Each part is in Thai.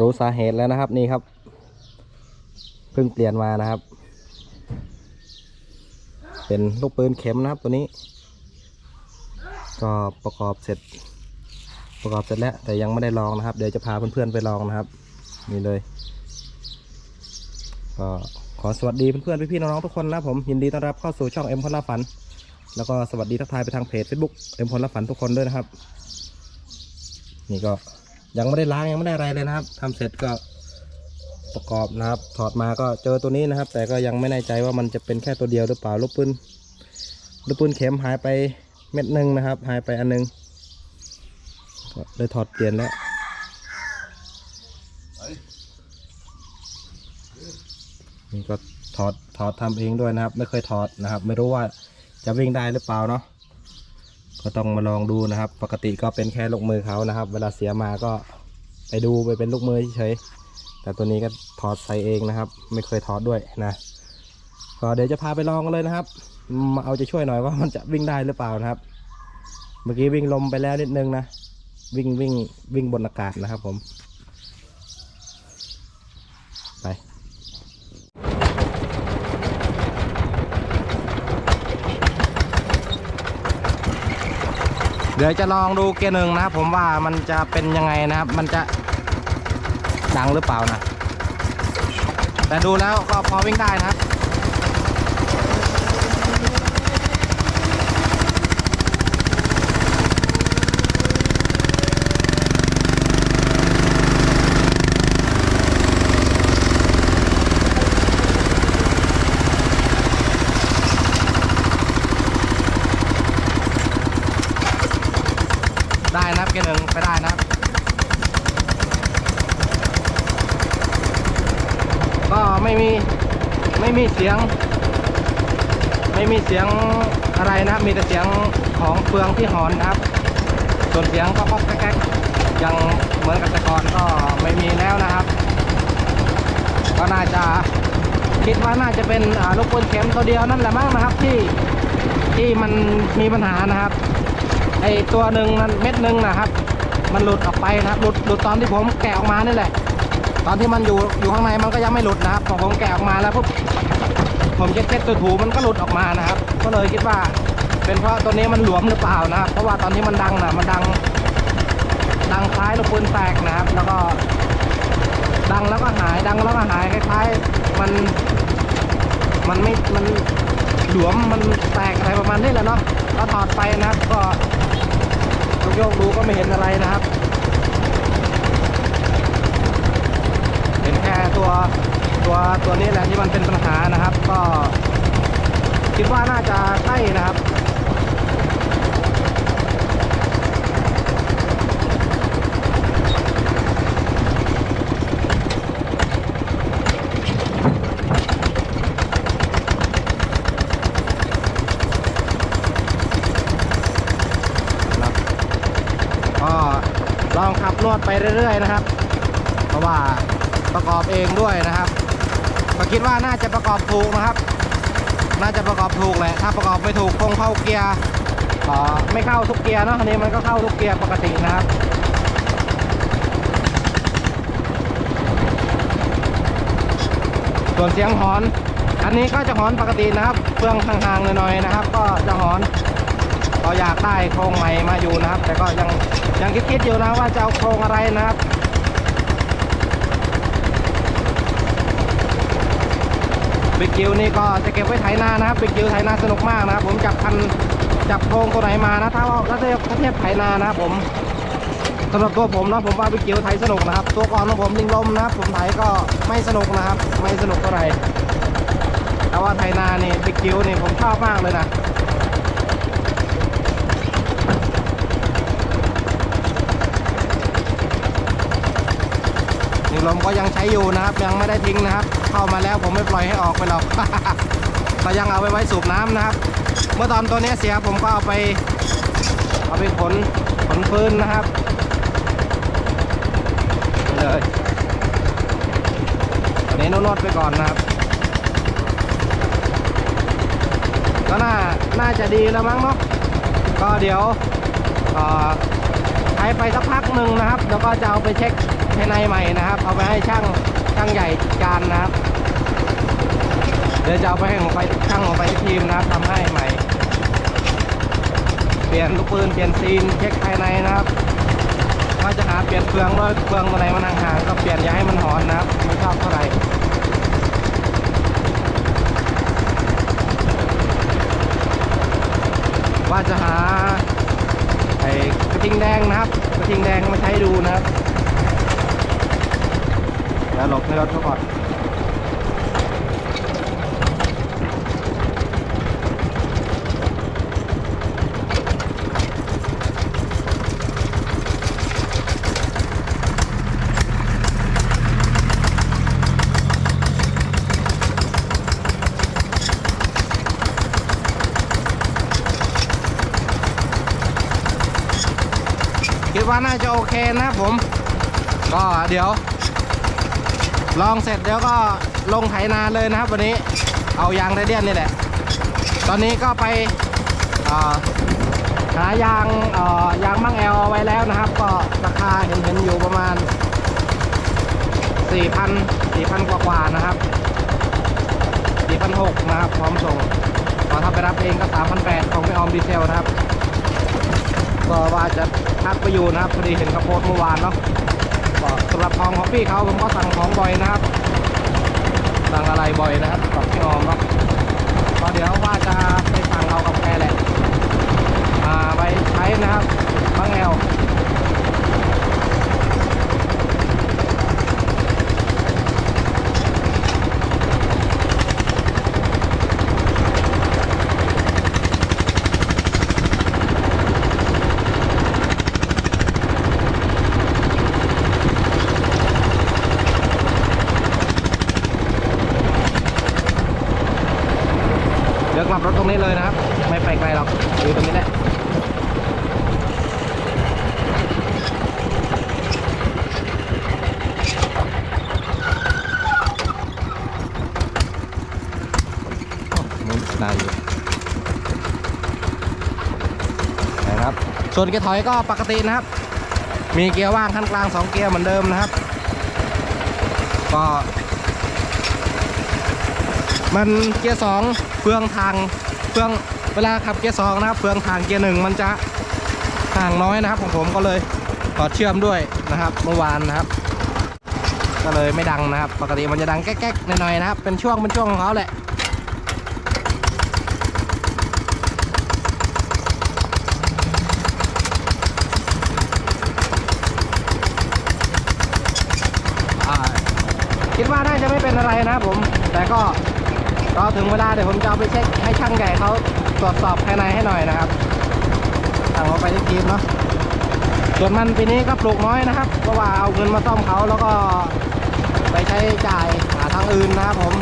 รู้สาเหตุแล้วนะครับนี่ครับเพิ่งเปลี่ยนมานะครับ เป็นลูกปืนเข็มนะครับตัวนี้ ก็ประกอบเสร็จ ประกอบเสร็จแล้ว แต่ยังไม่ได้ลองนะครับ เดี๋ยวจะพาเพื่อนๆไปลองนะครับ นี่เลย ก็ขอสวัสดีเพื่อนๆพี่ๆน้องๆทุกคนนะผมยินดีต้อนรับเข้าสู่ช่องเอ็มพลฝัน แล้วก็สวัสดีทักทายไปทางเพจ Facebook เอ็มพลฝันทุกคนด้วยนะครับ นี่ก็ ยังไม่ได้ล้างยังไม่ได้อะไรเลยนะครับทำเสร็จก็ประกอบนะครับ ถอดมาก็เจอตัวนี้นะครับ แต่ก็ยังไม่แน่ใจว่ามันจะเป็นแค่ตัวเดียวหรือเปล่าลูกปืนลูกปืนเข็มหายไปเม็ดหนึ่งนะครับ หายไปอันหนึงก็เลยถอดเปลี่ยนแล้วนี่ก็ถอดถอดทำเองด้วยนะครับ ไม่เคยถอดนะครับ ไม่รู้ว่าจะวิ่งได้หรือเปล่าเนาะ ก็ต้องมาลองดูนะครับ ปกติก็เป็นแค่ลูกมือเขานะครับ เวลาเสียมาก็ไปดูไปเป็นลูกมือเฉยแต่ตัวนี้ก็ถอดใส่เองนะครับ ไม่เคยถอดด้วยนะก็เดี๋ยวจะพาไปลองกันเลยนะครับ มาเอาจะช่วยหน่อยว่ามันจะวิ่งได้หรือเปล่านะครับ เมื่อกี้วิ่งลมไปแล้วนิดนึงนะ วิ่งวิ่งวิ่งบนอากาศนะครับผม เดี๋ยวจะลองดูเกียร์หนึ่งนะครับ ผมว่ามันจะเป็นยังไงนะครับ มันจะดังหรือเปล่านะ แต่ดูแล้วก็พอวิ่งได้นะครับ ได้นะครับเกียร์หนึ่งไปได้นะครับ ก็ ไม่มีไม่มีเสียง ไม่มีเสียงอะไรนะครับ มีแต่เสียงของเฟืองที่หอนนะครับ ส่วนเสียงก็ก๊อกแก๊กๆยังเหมือนกับแต่ก่อนก็ไม่มีแล้วนะครับ ก็น่าจะคิดว่าน่าจะเป็นลูกปืนเข็มตัวเดียวนั่นแหละมั้งนะครับที่ที่มันมีปัญหานะครับไอตัวหนึ่งนั้นเม็ดหนึ่งนะครับ มันหลุดออกไปนะครับหลุดหลุดตอนที่ผมแกะออกมานี่แหละ ตอนที่มันอยู่อยู่ข้างในมันก็ยังไม่หลุดนะครับพอผมแกะออกมาแล้วปุ๊บผมเช็ดเช็ดตัวถูมันก็หลุดออกมานะครับ ก็เลยคิดว่า เป็นเพราะตัวนี้มันหลวมหรือเปล่านะครับ เพราะว่าตอนที่มันดังนะมันดัง ดังคล้ายลูกปืนแตกนะครับ แล้วก็ ดังแล้วก็หายดังแล้วก็หายคล้ายๆ มันมันไม่มันหลวมมันแตกอะไรประมาณนี้แหละเนาะก็ถอดไปนะครับ ก็โยกดูก็ไม่เห็นอะไรนะครับ เห็นแค่ ตัวตัวตัวนี้แหละที่มันเป็นปัญหานะครับ ก็คิดว่าน่าจะใช่นะครับครับก็ลองขับนวดไปเรื่อยๆนะครับ เพราะว่า ประกอบเองด้วยนะครับก็คิดว่าน่าจะประกอบถูกนะครับ น่าจะประกอบถูกแหละ ถ้าประกอบไม่ถูกคงเข้าเกียร์ไม่เข้าทุกเกียร์เนอะอันนี้มันก็เข้าทุกเกียร์ปกตินะครับส่วนเสียงหอน อันนี้ก็จะหอนปกตินะครับเฟืองห่างๆหน่อยๆนะครับ ก็จะหอนก็อยากได้โครงใหม่มาอยู่นะครับ แต่ก็ยังยังคิดๆอยู่นะว่าจะเอาโครงอะไรนะครับ บิ๊กจิวนี่ก็จะเก็บไว้ไถนานะครับบิ๊กจิวไถนาสนุกมากนะครับ ผมจับพันจับโพงตัวไหนมานะถ้าเราถ้าเทียบเทียบไถนานะครับผมสำหรับตัวผมนะผมว่าบิ๊กจิวไถสนุกนะครับ ตัวก่อนของผมลิงลมนะครับ ผมไถก็ไม่สนุกนะครับ ไม่สนุกเท่าไหร่แต่ว่าไถนานี่บิ๊กจิวนี่ผมชอบมากเลยนะ ลมก็ยังใช้อยู่นะครับ ยังไม่ได้ทิ้งนะครับ เข้ามาแล้วผมไม่ปล่อยให้ออกไปหรอกก็ยังเอาไปไว้สูบน้ำนะครับ เมื่อตอนตัวนี้เสียผมก็เอาไป เอาไปขนขนฟืนนะครับเลยตอนนี้โน้ตๆไปก่อนนะครับก็น่าน่าจะดีแล้วมั้งเนาะก็เดี๋ยวอ่อใช้ ไปสักพักหนึ่งนะครับ แล้วก็จะเอาไปเช็คภายในใหม่นะครับ เอาไปให้ช่างช่างใหญ่จัดการนะครับ เดี๋ยวจะเอาไปให้ของไปช่างของไปทีมนะครับทำให้ใหม่ เปลี่ยนลูกปืนเปลี่ยนซีนเช็คภายในนะครับว่าจะหาเปลี่ยนเฟืองด้วยเฟืองอะไรมันห่างๆก็เปลี่ยนอย่าให้มันหอนนะครับไม่ชอบเท่าไหร่ว่าจะหาไอ้กระทิงแดง ชิงแดงมาใช้ดูนะครับแล้วหลบในรถเขาก่อน น่าจะโอเคนะครับผม ก็เดี๋ยว ลองเสร็จเดี๋ยวก็ลงไถนาเลยนะครับวันนี้เอายางไรเดียนนี่แหละ ตอนนี้ก็ไปหายางยางมั่งแอลไว้แล้วนะครับ ก็ราคาเห็นเห็นอยู่ประมาณ 4,000 4,000 กว่ากว่านะครับ4,600นะครับ พร้อมส่งพอถ้าไปรับเองก็3,800ของไม่ออมดีเซลนะครับ ก็ว่าจะ ทักไปอยู่นะครับพอดีเห็นเขาโพสเมื่อวานเนาะก็สำหรับของของพี่เขาผมก็สั่งของบ่อยนะครับ สั่งอะไรบ่อยนะครับกับพี่ออมเนาะก็เดี๋ยวว่าจะไปสั่งเอากับแกแหละมาไปใช้นะครับบางแอลเดี๋ยวกลับรถตรงนี้เลยนะครับ ไม่ไปไกลหรอกอยู่ตรงนี้แหละโอ้มุน ได้อยู่นะครับ ส่วนเกียร์ถอยก็ปกตินะครับ มีเกียร์ว่างขั้นกลาง 2 เกียร์เหมือนเดิมนะครับ ก็มันเกียร์สองเฟืองทางเฟืองเวลาขับเกียร์สองนะครับเฟืองทางเกียร์หนึ่งมันจะห่างน้อยนะครับของผมก็เลยต่อเชื่อมด้วยนะครับเมื่อวานนะครับ ก็เลยไม่ดังนะครับ ปกติมันจะดังแก๊กๆหน่อยๆนะครับ เป็นช่วงเป็นช่วงของเขาแหละ คิดว่าน่าจะไม่เป็นอะไรนะผม แต่ก็รอถึงเวลาเดี๋ยวผมจะเอาไปเช็คให้ช่างใหญ่เขาตรวจสอบภายในให้หน่อยนะครับสั่งเอาไปที่ทีมเนาะส่วนมันปีนี้ก็ปลูกน้อยนะครับเพราะว่าเอาเงินมาซ่อมเขาแล้วก็ไปใช้จ่ายหาทางอื่นนะครับผม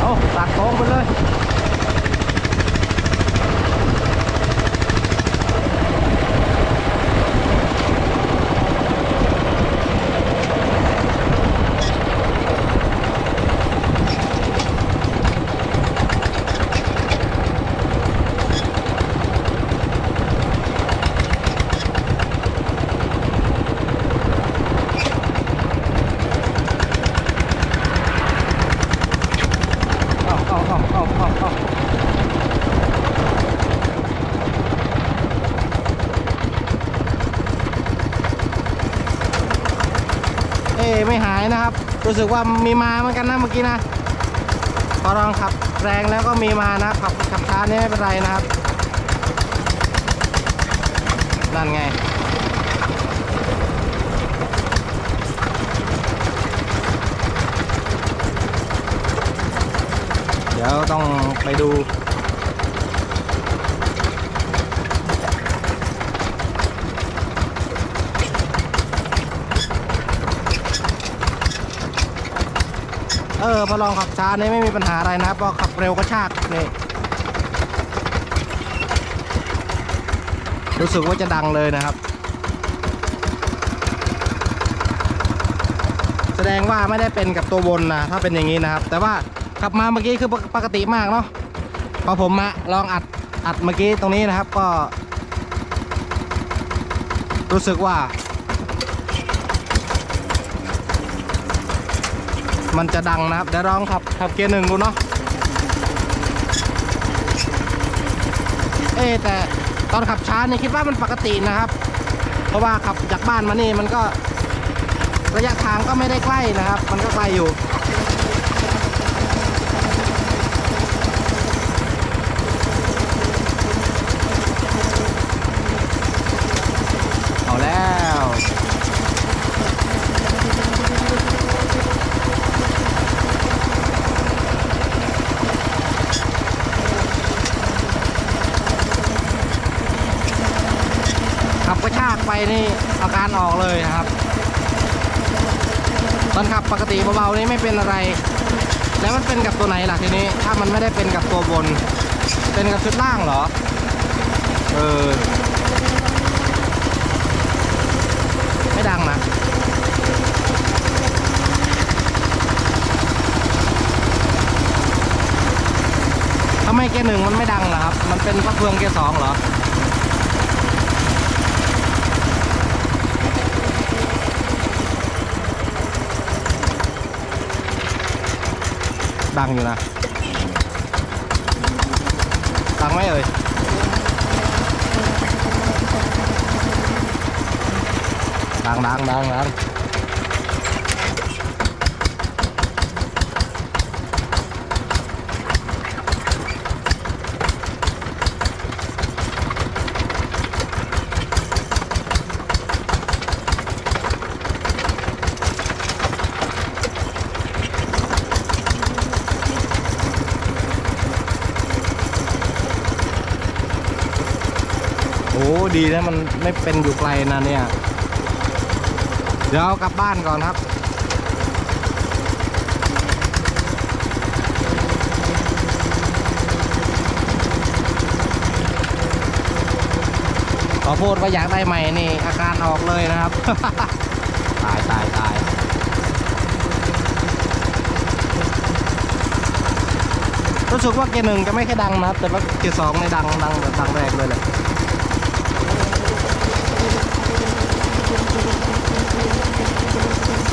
เอาตัดโค้งไปเลย เอาเอาเอาเอาเอาเอาเอ้ ไม่หายนะครับ รู้สึกว่ามีมาเหมือนกันนะเมื่อกี้นะพอลองขับแรงแล้วก็มีมานะขับขับช้านี่ไม่เป็นไรนะครับนั่นไงเดี๋ยวต้องไปดู ออพอลองขับช้านี่ไม่มีปัญหาอะไรนะพอขับเร็วก็ชากนี่รู้สึกว่าจะดังเลยนะครับ แสดงว่าไม่ได้เป็นกับตัวบนนะถ้าเป็นอย่างนี้นะครับ แต่ว่าขับมาเมื่อกี้คือปกติมากเนาะพอผมมาลองอัดอัดเมื่อกี้ตรงนี้นะครับก็ รู้สึกว่า มันจะดังนะครับเดี๋ยวลองขับขับเกียร์หนึ่งดูเนาะเอ๊แต่ตอนขับช้านี่คิดว่ามันปกตินะครับ เพราะว่าขับจากบ้านมานี่มันก็ระยะทางก็ไม่ได้ใกล้นะครับ มันก็ไกลอยู่ เอาแล้ว ขับกระชาก ไปนี่อาการออกเลยนะครับ ตอนขับปกติเบาๆนี่ไม่เป็นอะไร แล้วมันเป็นกับตัวไหนล่ะทีนี้ ถ้ามันไม่ได้เป็นกับตัวบน เป็นกับชุดล่างเหรอ เออ ไม่ดังนะทำไมเกียร์หนึ่งมันไม่ดังล่ะครับ มันเป็นพระเฟืองเกียร์สองเหรอ ดังอยู่นะ ดังไหมเอ่ยดังดังดังดัง ดีนะมันไม่เป็นอยู่ไกลนะเนี่ย เดี๋ยวเอากลับบ้านก่อนครับขอพูดว่าอยากได้ใหม่นี่ อาการออกเลยนะครับ ตายตายตายรู้สึกว่าเกียร์หนึ่งจะไม่ค่อยดังนะครับ แต่ว่าเกียร์สองในดังดังแบบดังแรกเลยแหละ フフフフ。